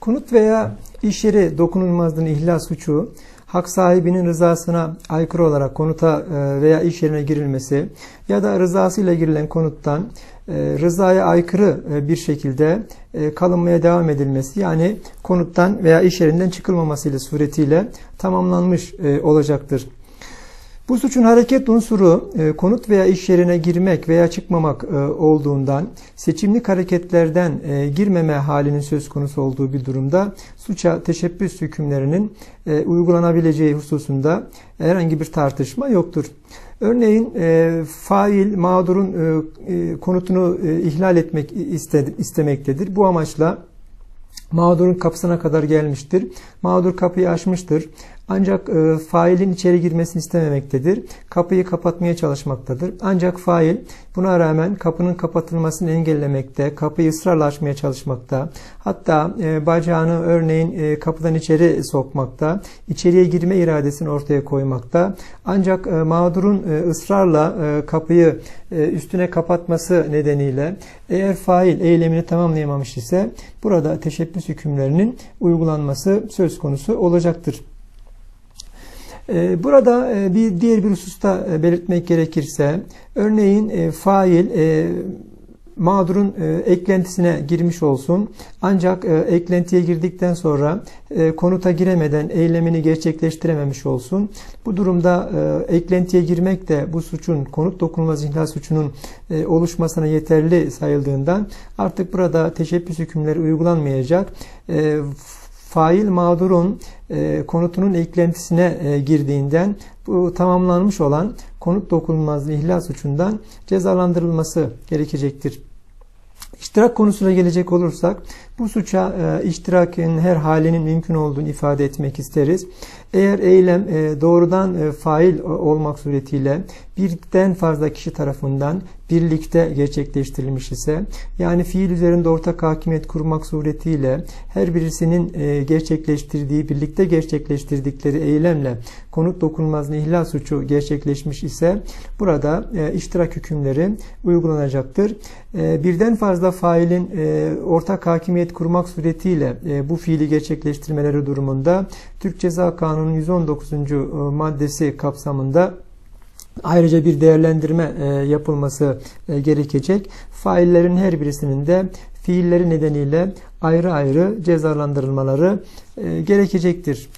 Konut veya iş yeri dokunulmazlığının ihlal suçu, hak sahibinin rızasına aykırı olarak konuta e, veya iş yerine girilmesi ya da rızasıyla girilen konuttan e, rızaya aykırı e, bir şekilde kalınmaya devam edilmesi yani konuttan veya iş yerinden çıkılmamasıyla suretiyle tamamlanmış olacaktır. Bu suçun hareket unsuru e, konut veya iş yerine girmek veya çıkmamak e, olduğundan seçimlik hareketlerden e, girmeme halinin söz konusu olduğu bir durumda suça teşebbüs hükümlerinin uygulanabileceği hususunda herhangi bir tartışma yoktur. Örneğin fail mağdurun konutunu ihlal etmek istemektedir. Bu amaçla mağdurun kapısına kadar gelmiştir. Mağdur kapıyı açmıştır. Ancak e, failin içeri girmesini istememektedir. Kapıyı kapatmaya çalışmaktadır. Ancak fail buna rağmen kapının kapatılmasını engellemekte, kapıyı ısrarla açmaya çalışmakta. Hatta e, bacağını örneğin e, kapıdan içeri sokmakta, içeriye girme iradesini ortaya koymakta. Ancak e, mağdurun e, ısrarla e, kapıyı e, üstüne kapatması nedeniyle eğer fail eylemini tamamlayamamış ise burada teşebbüs hükümlerinin uygulanması söz konusu olacaktır. Ee, burada e, bir diğer bir hususta e, belirtmek gerekirse, örneğin e, fail mağdurun eklentisine girmiş olsun. Ancak eklentiye girdikten sonra konuta giremeden eylemini gerçekleştirememiş olsun. Bu durumda eklentiye girmek de bu suçun konut dokunulmaz ihlal suçunun oluşmasına yeterli sayıldığından artık burada teşebbüs hükümleri uygulanmayacak fail mağdurun e, konutunun eklentisine e, girdiğinden bu tamamlanmış olan konut dokunulmazlığı ihlal suçundan cezalandırılması gerekecektir. İştirak konusuna gelecek olursak bu suça e, iştirakın her halinin mümkün olduğunu ifade etmek isteriz. Eğer eylem e, doğrudan e, fail olmak suretiyle birden fazla kişi tarafından birlikte gerçekleştirilmiş ise yani fiil üzerinde ortak hakimiyet kurmak suretiyle her birisinin e, gerçekleştirdiği birlikte gerçekleştirdikleri eylemle konut dokunulmazlığı ihlal suçu gerçekleşmiş ise burada e, iştirak hükümleri uygulanacaktır. E, birden fazla failin ortak hakimiyet kurmak suretiyle bu fiili gerçekleştirmeleri durumunda Türk Ceza Kanunu'nun 119. E, maddesi kapsamında ayrıca bir değerlendirme e, yapılması e, gerekecek. Faillerin her birisinin de fiilleri nedeniyle ayrı ayrı cezalandırılmaları e, gerekecektir.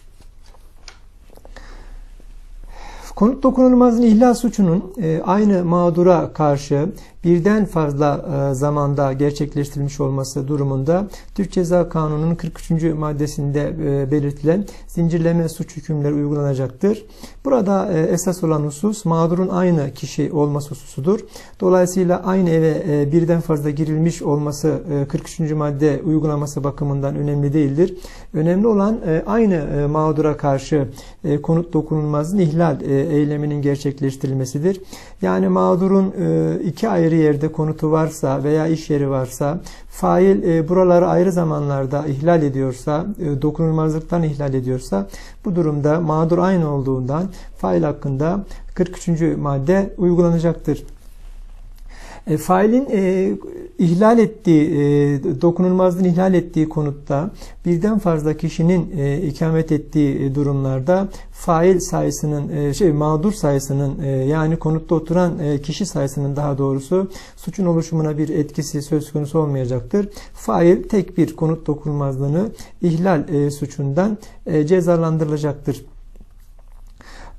Konut dokunulmazlığın ihlal suçunun aynı mağdura karşı birden fazla e, zamanda gerçekleştirilmiş olması durumunda Türk Ceza Kanunu'nun 43. maddesinde e, belirtilen zincirleme suç hükümleri uygulanacaktır. Burada e, esas olan husus mağdurun aynı kişi olması hususudur. Dolayısıyla aynı eve birden fazla girilmiş olması 43. madde uygulaması bakımından önemli değildir. Önemli olan aynı mağdura karşı konut dokunulmazlığın ihlal eyleminin gerçekleştirilmesidir. Yani mağdurun iki ayrı ayrı yerde konutu varsa veya iş yeri varsa, fail e, buraları ayrı zamanlarda ihlal ediyorsa, e, dokunulmazlıktan ihlal ediyorsa, bu durumda mağdur aynı olduğundan fail hakkında 43. madde uygulanacaktır. E, failin e, ihlal ettiği, e, dokunulmazlığın ihlal ettiği konutta birden fazla kişinin e, ikamet ettiği e, durumlarda fail sayısının, e, şey mağdur sayısının e, yani konutta oturan e, kişi sayısının daha doğrusu suçun oluşumuna bir etkisi söz konusu olmayacaktır. Fail tek bir konut dokunulmazlığını ihlal e, suçundan e, cezalandırılacaktır.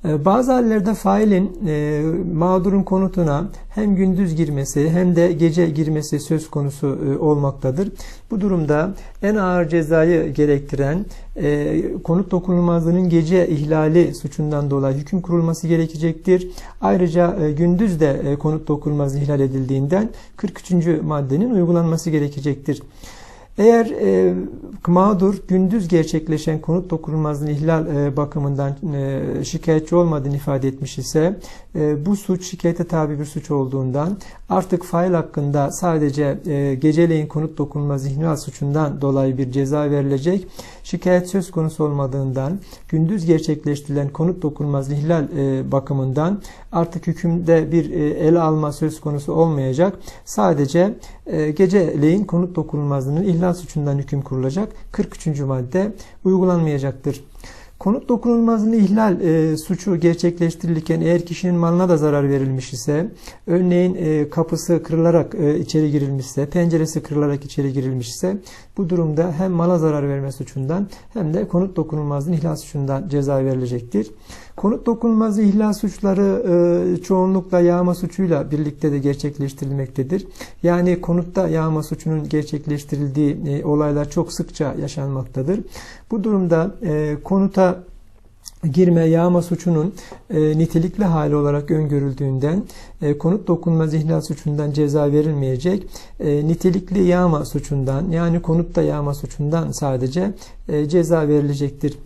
Ee, bazı hallerde failin e, mağdurun konutuna hem gündüz girmesi hem de gece girmesi söz konusu e, olmaktadır. Bu durumda en ağır cezayı gerektiren e, konut dokunulmazlığının gece ihlali suçundan dolayı hüküm kurulması gerekecektir. Ayrıca e, gündüz de e, konut dokunulmazlığı ihlal edildiğinden 43. maddenin uygulanması gerekecektir. Eğer e, mağdur gündüz gerçekleşen konut dokunulmazlığının ihlal e, bakımından e, şikayetçi olmadığını ifade etmiş ise e, bu suç şikayete tabi bir suç olduğundan artık fail hakkında sadece e, geceleyin konut dokunulmaz ihlal suçundan dolayı bir ceza verilecek. şikayet söz konusu olmadığından gündüz gerçekleştirilen konut dokunulmazlığı ihlal e, bakımından artık hükümde bir e, ele alma söz konusu olmayacak. Sadece e, geceleyin konut dokunulmazlığının ihlal suçundan hüküm kurulacak. 43. madde uygulanmayacaktır. Konut dokunulmazlığını ihlal e, suçu gerçekleştirilirken eğer kişinin malına da zarar verilmiş ise, örneğin e, kapısı kırılarak e, içeri girilmişse, penceresi kırılarak içeri girilmiş ise bu durumda hem mala zarar verme suçundan hem de konut dokunulmazlığının ihlal suçundan ceza verilecektir. Konut dokunulmazlığı ihlal suçları e, çoğunlukla yağma suçuyla birlikte de gerçekleştirilmektedir. Yani konutta yağma suçunun gerçekleştirildiği e, olaylar çok sıkça yaşanmaktadır. Bu durumda e, konuta girme yağma suçunun e, nitelikli hali olarak öngörüldüğünden e, konut dokunmaz ihlal suçundan ceza verilmeyecek. E, nitelikli yağma suçundan yani konutta yağma suçundan sadece e, ceza verilecektir.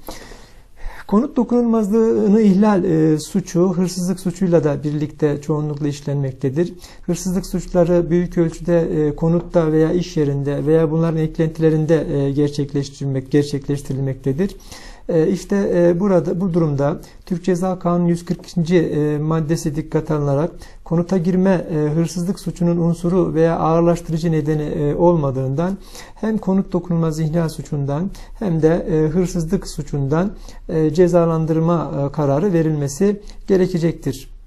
Konut dokunulmazlığını ihlal e, suçu hırsızlık suçuyla da birlikte çoğunlukla işlenmektedir. Hırsızlık suçları büyük ölçüde e, konutta veya iş yerinde veya bunların eklentilerinde e, gerçekleştirilmek gerçekleştirilmektedir. E, işte e, burada bu durumda Türk Ceza Kanunu 142. E, maddesi dikkat alınarak konuta girme hırsızlık suçunun unsuru veya ağırlaştırıcı nedeni olmadığından hem konut dokunulmaz ihlal suçundan hem de hırsızlık suçundan cezalandırma kararı verilmesi gerekecektir.